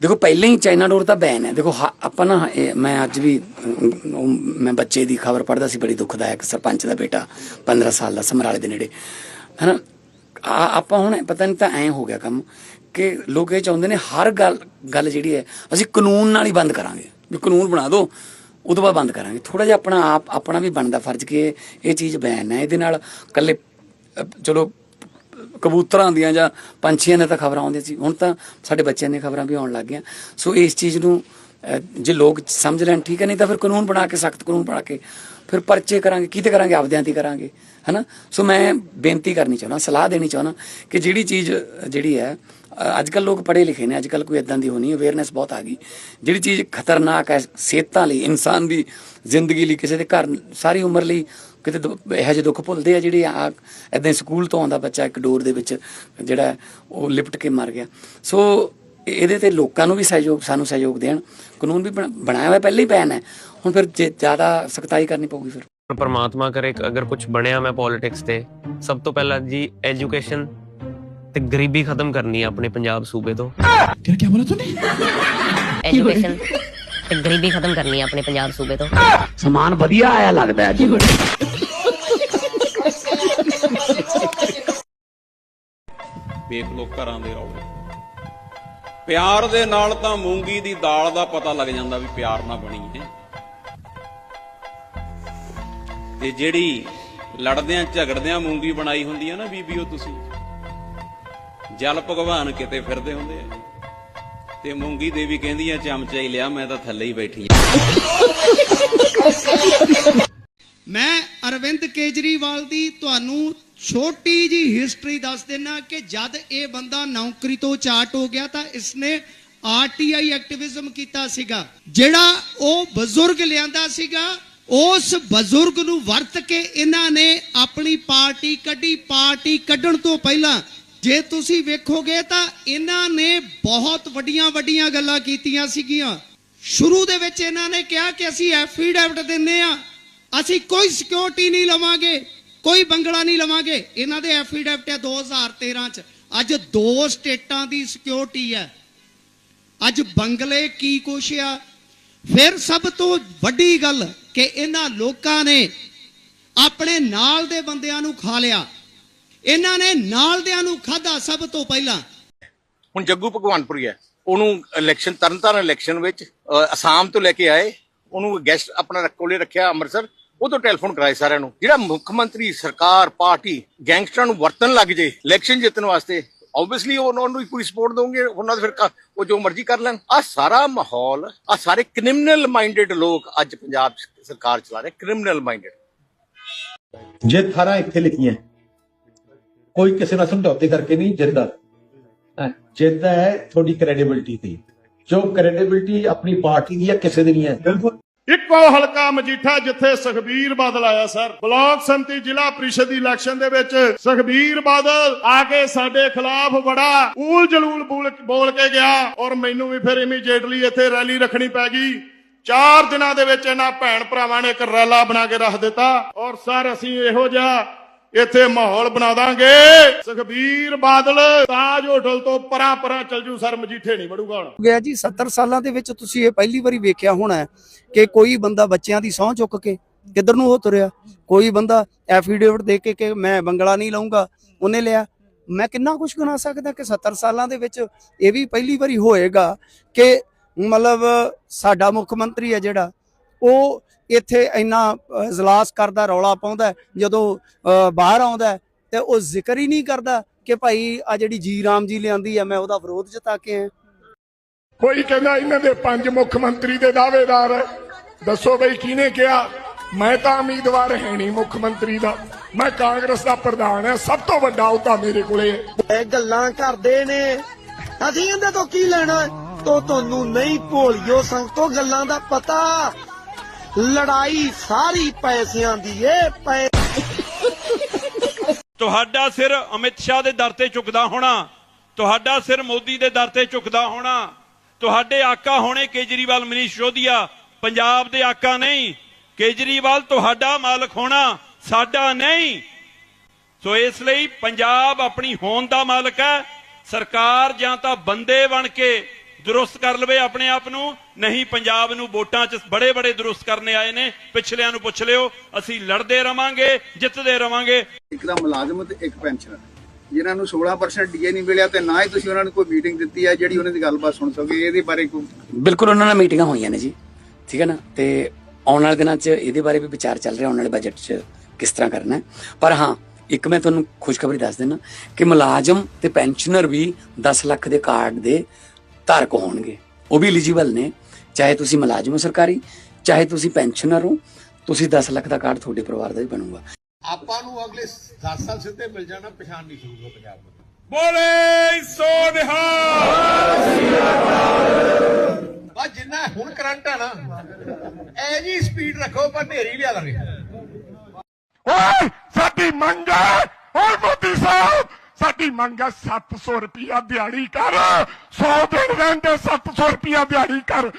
ਦੇਖੋ, ਪਹਿਲਾਂ ਹੀ ਚਾਈਨਾ ਡੋਰ ਤਾਂ ਬੈਨ ਹੈ। ਦੇਖੋ, ਹਾ- ਆਪਾਂ ਨਾ, ਇਹ- ਮੈਂ ਅੱਜ ਵੀ ਮੈਂ ਬੱਚੇ ਦੀ ਖਬਰ ਪੜ੍ਹਦਾ ਸੀ, ਬੜੀ ਦੁਖਦਾਇਕ ਸਰਪੰਚ ਦਾ ਬੇਟਾ 15 ਸਾਲ ਦਾ, ਸਮਰਾਲੇ ਦੇ ਨੇੜੇ। ਹਨਾ? ਆ- ਆਪਾਂ ਹੁਣ ਪਤਾ ਨਹੀਂ ਤਾਂ ਐਂ ਹੋ ਗਿਆ ਕੰਮ ਕਿ ਲੋਕ ਇਹ ਚਾਹੁੰਦੇ ਨੇ ਹਰ ਗੱਲ ਗੱਲ ਜਿਹੜੀ ਹੈ, ਅਸੀਂ ਕਾਨੂੰਨ ਨਾਲ ਹੀ ਬੰਦ ਕਰਾਂਗੇ। ਵੀ ਕਾਨੂੰਨ ਬਣਾ ਦਿਓ ਉਹ ਤੋਂ ਬਾਅਦ ਬੰਦ ਕਰਾਂਗੇ। ਥੋੜਾ ਜਿਹਾ ਆਪਣਾ ਆਪ, ਆਪਣਾ ਵੀ ਬਣਦਾ ਫਰਜ਼ ਕਿ ਇਹ- ਚੀਜ਼ ਬੈਨ ਹੈ। ਇਹਦੇ ਨਾਲ ਕੱਲੇ ਚਲੋ ਕਬੂਤਰਾਂ ਦੀਆਂ ਜਾਂ ਪੰਛੀਆਂ ਦੀਆਂ ਤਾਂ ਖਬਰਾਂ ਆਉਂਦੀਆਂ ਸੀ। ਹੁਣ ਤਾਂ ਸਾਡੇ ਬੱਚਿਆਂ ਦੀਆਂ ਖਬਰਾਂ ਵੀ ਆਉਣ ਲੱਗ ਗਈਆਂ। ਸੋ ਇਸ ਚੀਜ਼ ਨੂੰ ਜੇ ਲੋਕ ਸਮਝ ਲੈਣ ਠੀਕ ਹੈ, ਨਹੀਂ ਤਾਂ ਫਿਰ ਕਾਨੂੰਨ ਬਣਾ ਕੇ, ਸਖਤ ਕਾਨੂੰਨ ਬਣਾ ਕੇ ਫਿਰ ਪਰਚੇ ਕਰਾਂਗੇ, ਕਿਤੇ ਕਰਾਂਗੇ, ਆਪਦਿਆਂ ਤੇ ਕਰਾਂਗੇ, ਹਨਾ? ਸੋ ਮੈਂ ਬੇਨਤੀ ਕਰਨੀ ਚਾਹੁੰਦਾ, ਸਲਾਹ ਦੇਣੀ ਚਾਹੁੰਦਾ ਕਿ ਜਿਹੜੀ ਚੀਜ਼, ਜਿਹੜੀ ਹੈ ਅੱਜ ਕੱਲ ਲੋਕ ਪੜ੍ਹੇ ਲਿਖੇ ਨੇ, ਅੱਜ ਕੱਲ ਕੋਈ ਇਦਾਂ ਦੀ ਹੋਣੀ ਅਵੇਅਰਨੈਸ ਬਹੁਤ ਆ ਗਈ। ਜਿਹੜੀ ਚੀਜ਼ ਖਤਰਨਾਕ ਹੈ, ਸਿਹਤਾਂ ਲਈ, ਇਨਸਾਨ ਦੀ ਜ਼ਿੰਦਗੀ ਲਈ, ਕਿਸੇ ਦੇ ਘਰ ਸਾਰੀ ਉਮਰ ਲਈ ਕਿਤੇ ਦੁ- ਜਿਹੇ ਦੁੱਖ ਭੁੱਲਦੇ ਆ ਜਿਹੜੇ ਆ ਇਦਾਂ ਸਕੂਲ ਤੋਂ ਆਉਂਦਾ ਬੱਚਾ ਇੱਕ ਡੋਰ ਦੇ ਵਿੱਚ, ਜਿਹੜਾ ਉਹ ਲਿਪਟ ਕੇ ਮਰ ਗਿਆ। ਸੋ ਇਹਦੇ ਤੇ ਲੋਕਾਂ ਨੂੰ ਵੀ ਸਹਿਯੋਗ, ਸਾਨੂੰ ਸਹਿਯੋਗ ਦੇਣ। ਕਾਨੂੰਨ ਵੀ ਬਣਾਇਆ ਹੋਇਆ, ਪਹਿਲਾਂ ਹੀ ਪੈਨ ਹੈ। ਹੁਣ ਫਿਰ ਜੇ ਜ਼ਿਆਦਾ ਸਖਤਾਈ ਕਰਨੀ ਪਊਗੀ ਫਿਰ। ਪਰਮਾਤਮਾ ਕਰੇ, ਅਗਰ ਕੁਝ ਬਣਿਆ ਮੈਂ ਪੋਲਿਟਿਕਸ ਤੇ, ਸਭ ਤੋਂ ਪਹਿਲਾਂ ਜੀ ਐਜੂਕੇਸ਼ਨ ਤੇ ਗਰੀਬੀ ਖਤਮ ਕਰਨੀ ਹੈ ਆਪਣੇ ਪੰਜਾਬ ਸੂਬੇ ਤੋਂ। ਐਜੂਕੇਸ਼ਨ ਤੇ ਗਰੀਬੀ ਖਤਮ ਕਰਨੀ ਹੈ ਆਪਣੇ ਪੰਜਾਬ ਸੂਬੇ ਤੋਂ। ਸਮਾਨ ਵਧੀਆ ਆਇਆ ਲੱਗਦਾ ਅੱਜ ਵੇਖ ਲੋ ਘਰਾਂ ਦੇ ਰੌਲੇ। ਪਿਆਰ ਦੇ ਨਾਲ ਤਾਂ ਮੂੰਗੀ ਦੀ ਦਾਲ ਦਾ ਪਤਾ ਲੱਗ ਜਾਂਦਾ ਵੀ ਪਿਆਰ ਨਾਲ ਬਣੀ ਹੈ। ਤੇ ਜਿਹੜੀ ਲੜਦਿਆਂ ਝਗੜਦਿਆਂ ਮੂੰਗੀ ਬਣਾਈ ਹੁੰਦੀ ਹੈ ਨਾ ਬੀਬੀਓ ਤੁਸੀਂ। ਜਲ ਭਗਵਾਨ ਕਿਤੇ ਫਿਰਦੇ ਹੁੰਦੇ ਆ। ਤੇ ਮੂੰਗੀ ਦੇਵੀ ਕਹਿੰਦੀ ਆ, ਚਮਚਾ ਹੀ ਲਿਆ, ਮੈਂ ਤਾਂ ਥੱਲੇ ਹੀ ਬੈਠੀ ਆ। ਮੈਂ ਅਰਵਿੰਦ ਕੇਜਰੀਵਾਲ ਦੀ ਤੁਹਾਨੂੰ ਛੋਟੀ ਜੀ ਹਿਸਟਰੀ ਦੱਸ ਦੇਣਾ ਕਿ ਜਦ ਇਹ ਬੰਦਾ ਨੌਕਰੀ ਤੋਂ ਚਾਟ ਹੋ ਗਿਆ ਤਾਂ ਇਸਨੇ ਆਰਟੀਆਈ ਐਕਟਿਵਿਜ਼ਮ ਕੀਤਾ ਸੀਗਾ। ਜਿਹੜਾ ਉਹ ਬਜ਼ੁਰਗ ਲਿਆਂਦਾ ਸੀਗਾ, ਉਸ ਬਜ਼ੁਰਗ ਨੂੰ ਵਰਤ ਕੇ ਇਹਨਾਂ ਨੇ ਆਪਣੀ ਪਾਰਟੀ ਕੱਢੀ। ਪਾਰਟੀ ਕੱਢਣ ਤੋਂ ਪਹਿਲਾਂ ਜੇ ਤੁਸੀਂ ਵੇਖੋਗੇ ਤਾਂ ਇਹਨਾਂ ਨੇ ਬਹੁਤ ਵੱਡੀਆਂ ਵੱਡੀਆਂ ਗੱਲਾਂ ਕੀਤੀਆਂ ਸੀਗੀਆਂ। ਸ਼ੁਰੂ ਦੇ ਵਿੱਚ ਇਹਨਾਂ ਨੇ ਕਿਹਾ ਕਿ ਅਸੀਂ ਐਫੀਡੈਵਿਟ ਦਿੰਨੇ ਆ। ਅਸੀਂ ਕੋਈ ਸਿਕਿਉਰਿਟੀ ਨਹੀਂ ਲਵਾਂਗੇ, ਕੋਈ ਬੰਗਲਾ ਨਹੀਂ ਲਵਾਂਗੇ। ਇਹਨਾਂ ਦੇ ਐਫੀਡੈਵਿਟ ਹੈ 2013 ਚ। ਅੱਜ ਦੋ ਸਟੇਟਾਂ ਦੀ ਸਿਕਿਉਰਿਟੀ ਹੈ। ਅੱਜ ਬੰਗਲੇ ਕੀ ਕੁਛ ਆ? ਫਿਰ ਸਭ ਤੋਂ ਵੱਡੀ ਗੱਲ ਕਿ ਇਹਨਾਂ ਲੋਕਾਂ ਨੇ ਆਪਣੇ ਨਾਲ ਦੇ ਬੰਦਿਆਂ ਨੂੰ ਖਾ ਲਿਆ। ਇਹਨਾਂ ਨੇ ਨਾਲ ਦਿਆਂ ਨੂੰ ਖਾਦਾ ਸਭ ਤੋਂ ਪਹਿਲਾਂ। ਹੁਣ ਜੱਗੂ ਭਗਵਾਨਪੁਰੀ ਹੈ। ਉਹਨੂੰ ਇਲੈਕਸ਼ਨ ਤਰਨਤਾਰਨ ਇਲੈਕਸ਼ਨ ਵਿੱਚ ਅਸਾਮ ਤੋਂ ਲੈ ਕੇ ਆਏ। ਉਹਨੂੰ ਗੈਸਟ ਆਪਣਾ ਕੋਲੇ ਰੱਖਿਆ ਅੰਮ੍ਰਿਤਸਰ। ਉਹ ਤੋਂ ਟੈਲੀਫੋਨ ਕਰਾਏ ਸਾਰਿਆਂ ਨੂੰ। ਜਿਹੜਾ ਮੁੱਖ ਮੰਤਰੀ ਸਰਕਾਰ ਪਾਰਟੀ ਗੈਂਗਸਟਰਾਂ ਨੂੰ ਵਰਤਣ ਲੱਗ ਜੇ ਇਲੈਕਸ਼ਨ ਜਿੱਤਣ ਵਾਸਤੇ ਆਬਵੀਅਸਲੀ ਉਹਨਾਂ ਨੂੰ ਪੂਰੀ ਸਪੋਰਟ ਦੋਗੇ ਉਹਨਾਂ ਦੇ ਫਿਰ ਉਹ ਜੋ ਮਰਜ਼ੀ ਕਰ ਲੈਣ। ਆ ਸਾਰਾ ਮਾਹੌਲ ਆ ਸਾਰੇ ਕ੍ਰਿਮੀਨਲ ਮਾਈਂਡਡ ਲੋਕ ਅੱਜ ਪੰਜਾਬ ਸਰਕਾਰ ਚਲਾ ਰਹੇ ਕ੍ਰਿਮੀਨਲ ਮਾਈਂਡਡ ਜੇ ਥਾਰਾਂ ਇੱਥੇ ਲਿਖੀਆਂ ਕੋਈ ਕਿਸੇ ਨਾਲ ਸਮਝੌਤੇ ਕਰਕੇ ਨਹੀਂ ਜਿੱਦਾਂ। ਜਿੱਦ ਹੈ ਤੁਹਾਡੀ ਕ੍ਰੈਡੀਬਿਲਟੀ ਦੀ ਜੋ ਕ੍ਰੈਡੀਬਿਲਟੀ ਆਪਣੀ ਪਾਰਟੀ ਦੀ ਹੈ ਕਿਸੇ ਦੀ ਨਹੀਂ ਹੈ। ਬਿਲਕੁਲ। ਇੱਕੋ ਹਲਕਾ ਮਜੀਠਾ ਜਿੱਥੇ ਸੁਖਬੀਰ ਬਾਦਲ ਆਇਆ ਸਰ। ਬਲਾਕ ਸੰਮਤੀ ਜ਼ਿਲ੍ਹਾ ਪ੍ਰੀਸ਼ਦ ਦੀ ਇਲੈਕਸ਼ਨ ਦੇ ਵਿੱਚ ਸੁਖਬੀਰ ਬਾਦਲ ਆ ਕੇ ਸਾਡੇ ਖਿਲਾਫ ਬੜਾ ਊਲ ਜਲੂਲ ਬੋਲ- ਬੋਲ ਕੇ ਗਿਆ ਔਰ ਮੈਨੂੰ ਵੀ ਫਿਰ ਇਮੀਡੀਏਟਲੀ ਇੱਥੇ ਰੈਲੀ ਰੱਖਣੀ ਪੈ ਗਈ। ਚਾਰ ਦਿਨਾਂ ਦੇ ਵਿੱਚ ਇਹਨਾਂ ਭੈਣ ਭਰਾਵਾਂ ਨੇ ਇੱਕ ਰੈਲਾ ਬਣਾ ਕੇ ਰੱਖ ਦਿੱਤਾ ਔਰ ਸਰ ਅਸੀਂ ਇਹੋ ਜਿਹਾ ਇੱਥੇ ਮਾਹੌਲ ਬਣਾ ਦਾਂਗੇ। ਸੁਖਬੀਰ ਬਾਦਲ, ਤਾਜ ਹੋਟਲ ਤੋਂ ਪਰਾਂ ਪਰਾਂ ਚੱਲ ਜੂ ਸਰ ਮਜੀਠੇ ਨਹੀਂ ਵੜੂਗਾ ਹੁਣ। ਗਿਆ ਜੀ 70 ਸਾਲਾਂ ਦੇ ਵਿੱਚ ਤੁਸੀਂ ਇਹ ਪਹਿਲੀ ਵਾਰੀ ਵੇਖਿਆ ਹੋਣਾ ਕਿ ਕੋਈ ਬੰਦਾ ਬੱਚਿਆਂ ਦੀ ਸਹੁੰ ਚੁੱਕ ਕੇ ਕਿੱਧਰ ਨੂੰ ਉਹ ਤੁਰਿਆ? ਕੋਈ ਬੰਦਾ ਐਫੀਡੇਵਿਟ ਦੇ ਕੇ ਕਿ ਮੈਂ ਬੰਗਲਾ ਨਹੀਂ ਲਊਂਗਾ, ਉਹਨੇ ਲਿਆ। ਮੈਂ ਕਿੰਨਾ ਕੁਝ ਗਿਣਾ ਸਕਦਾ ਕਿ 70 ਸਾਲਾਂ ਦੇ ਵਿੱਚ ਇਹ ਵੀ ਪਹਿਲੀ ਵਾਰੀ ਹੋਏਗਾ ਕਿ ਮਤਲਬ ਸਾਡਾ ਮੁੱਖ ਮੰਤਰੀ ਹੈ ਜਿਹੜਾ, ਉਹ ਇੱਥੇ ਇੰਨਾ ਇਜਲਾਸ ਕਰਦਾ ਰੌਲਾ ਪਾਉਂਦਾ ਜਦੋਂ ਬਾਹਰ ਆਉਂਦਾ ਤੇ ਉਹ ਜ਼ਿਕਰ ਹੀ ਨਹੀਂ ਕਰਦਾ ਕਿ ਭਾਈ ਆ ਜਿਹੜੀ ਜੀ ਰਾਮ ਜੀ ਲਿਆਂਦੀ ਹੈ ਮੈਂ ਉਹਦਾ ਵਿਰੋਧ ਜਤਾ ਕੇ ਆਇਆ। ਕੋਈ ਕਹਿੰਦਾ ਇਹਨਾਂ ਦੇ ਪੰਜ ਮੁੱਖ ਮੰਤਰੀ ਦੇ ਦਾਅਵੇਦਾਰ ਹੈ। ਦੱਸੋ ਬਈ ਕਿਹਨੇ ਕਿਹਾ? ਮੈਂ ਤਾਂ ਉਮੀਦਵਾਰ ਹੈ ਨਹੀਂ ਮੁੱਖ ਮੰਤਰੀ ਦਾ। ਮੈਂ ਕਾਂਗਰਸ ਦਾ ਪ੍ਰਧਾਨ ਹਾਂ ਸਭ ਤੋਂ ਵੱਡਾ ਅਹੁਦਾ ਮੇਰੇ ਕੋਲੇ ਹੈ। ਇਹ ਗੱਲਾਂ ਕਰਦੇ ਨੇ। ਅਸੀਂ ਇਹਦੇ ਤੋਂ ਕੀ ਲੈਣਾ? ਤੋ ਤੁਹਾਨੂੰ ਨਹੀਂ ਭੋਲਿਓ ਸੰਗਤੋ ਗੱਲਾਂ ਦਾ ਪਤਾ। ਲੜਾਈ ਸਾਰੀ ਪੈਸਿਆਂ ਦੀ ਏ, ਪੈ ਤੁਹਾਡਾ ਸਿਰ ਅਮਿਤ ਸ਼ਾਹ ਦੇ ਦਰ ਤੇ ਝੁਕਦਾ ਹੋਣਾ, ਤੁਹਾਡਾ ਸਿਰ ਮੋਦੀ ਦੇ ਦਰ ਤੇ ਝੁਕਦਾ ਹੋਣਾ, ਤੁਹਾਡੇ ਆਕਾ ਹੋਣੇ ਕੇਜਰੀਵਾਲ, ਮਨੀਸ਼ ਸੋਧੀਆ ਪੰਜਾਬ ਦੇ ਆਕਾ ਨਹੀਂ, ਕੇਜਰੀਵਾਲ ਤੁਹਾਡਾ ਮਾਲਕ ਹੋਣਾ, ਸਾਡਾ ਨਹੀਂ। ਸੋ ਇਸ ਲਈ ਪੰਜਾਬ ਆਪਣੀ ਹੋਂਦ ਦਾ ਮਾਲਕ ਹੈ, ਸਰਕਾਰ ਜਾਂ ਤਾਂ ਬੰਦੇ ਬਣ ਕੇ ਦਰੁਸਤ ਕਰ ਲਵੇ ਆਪਣੇ ਆਪ ਨੂੰ ਨਹੀਂ ਪੰਜਾਬ ਨੂੰ ਵੋਟਾਂ 'ਚ ਬੜੇ ਬੜੇ ਦਰੁਸਤ ਕਰਨੇ ਆਏ ਨੇ ਪਿਛਲਿਆਂ ਨੂੰ ਪੁੱਛ ਲਿਓ ਅਸੀਂ ਲੜਦੇ ਰਵਾਂਗੇ ਜਿੱਤਦੇ ਰਵਾਂਗੇ ਇੱਕ ਦਾ ਮੁਲਾਜ਼ਮ ਤੇ ਇੱਕ ਪੈਨਸ਼ਨਰ ਜਿਨ੍ਹਾਂ ਨੂੰ 16% ਡੀਏ ਨਹੀਂ ਮਿਲਿਆ ਤੇ ਨਾ ਹੀ ਤੁਸੀਂ ਉਹਨਾਂ ਨੂੰ ਕੋਈ ਮੀਟਿੰਗ ਦਿੱਤੀ ਹੈ ਜਿਹੜੀ ਉਹਨਾਂ ਦੀ ਗੱਲਬਾਤ ਸੁਣ ਸਕੋਗੇ ਇਹਦੇ ਬਾਰੇ ਕੋਈ ਬਿਲਕੁਲ ਉਹਨਾਂ ਨਾਲ ਮੀਟਿੰਗਾਂ ਹੋਈਆਂ ਨੇ ਜੀ ਠੀਕ ਹੈ ਨਾ ਤੇ ਆਉਣ ਵਾਲੇ ਦਿਨਾਂ 'ਚ ਇਹਦੇ ਬਾਰੇ ਵੀ ਵਿਚਾਰ ਚੱਲ ਰਿਹਾ ਆਉਣ ਵਾਲੇ ਬਜਟ 'ਚ ਕਿਸ ਤਰ੍ਹਾਂ ਕਰਨਾ ਹੈ। ਪਰ ਹਾਂ ਇੱਕ ਮੈਂ ਤੁਹਾਨੂੰ ਖੁਸ਼ਖਬਰੀ ਦੱਸ ਦਿੰਦਾ ਕਿ ਮੁਲਾਜ਼ਮ ਤੇ ਪੈਨਸ਼ਨਰ ਵੀ 10 ਲੱਖ ਦੇ ਕਾਰਡ ਦੇ ਧਾਰਕ ਹੋਣਗੇ। ਉਹ ਵੀ ਐਲੀਜੀਬਲ ਨੇ। ਚਾਹੇ ਤੁਸੀਂ ਮੁਲਾਜ਼ਮ ਹੋ ਸਰਕਾਰੀ ਚਾਹੇ ਤੁਸੀਂ ਪੈਨਸ਼ਨਰ ਹੋ ਤੁਸੀਂ 10 ਲੱਖ ਦਾ ਕਾਰਡ ਤੁਹਾਡੇ ਪਰਿਵਾਰ ਦਾ ਵੀ ਬਣੂਗਾ। ਆਪਾਂ ਨੂੰ ਅਗਲੇ 10 ਸਾਲ ਸਿੱਧੇ ਮਿਲ ਜਾਣਾ ਪਛਾਣ ਨਹੀਂ ਸਕੂਗਾ ਪੰਜਾਬ ਨੂੰ। ਬੋਲੇ ਸੋ ਬਸ ਜਿੰਨਾ ਹੁਣ ਕਰੰਟ ਆ ਨਾ ਐ ਜੀ ਸਪੀਡ ਰੱਖੋ ਪਰ ਨੇਰੀ ਲਿਆ ਦਾਂਗੇ ਓਏ ਸਾਡੀ ਮੰਗ ਹੈ ਓਏ ਮੋਦੀ ਸਾਹਿਬ! ਸਾਡੀ ਮੰਗ ਹੈ 700 ਰੁਪਿਆ ਦਿਹਾੜੀ ਕਰ। 100 ਦਿਨ ਰਹਿੰਦੇ 700 ਰੁਪਿਆ ਦਿਹਾੜੀ ਕਰ।